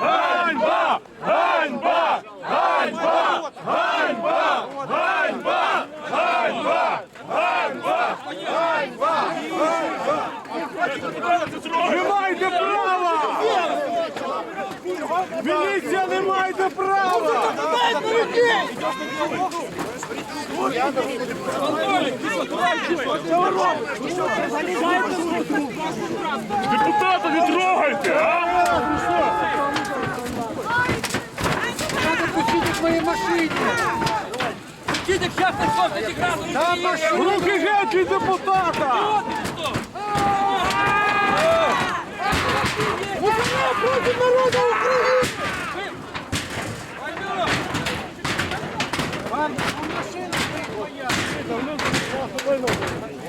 Ганьба! Ганьба! Ганьба! Ганьба! Ганьба! Ганьба! Ганьба! Ганьба! Не права! Міліція не маєте права! Депутата від Дідик, зараз не хочете грати! Руки геть від депутата! проти народу України!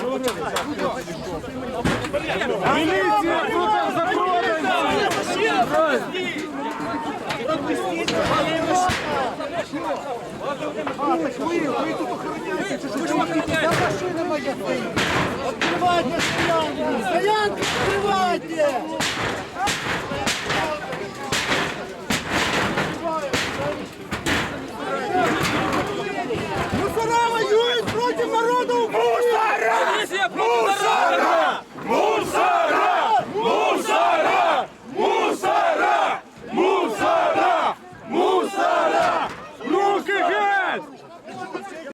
Міліція Открывайте стоянку! Стоянку открывайте!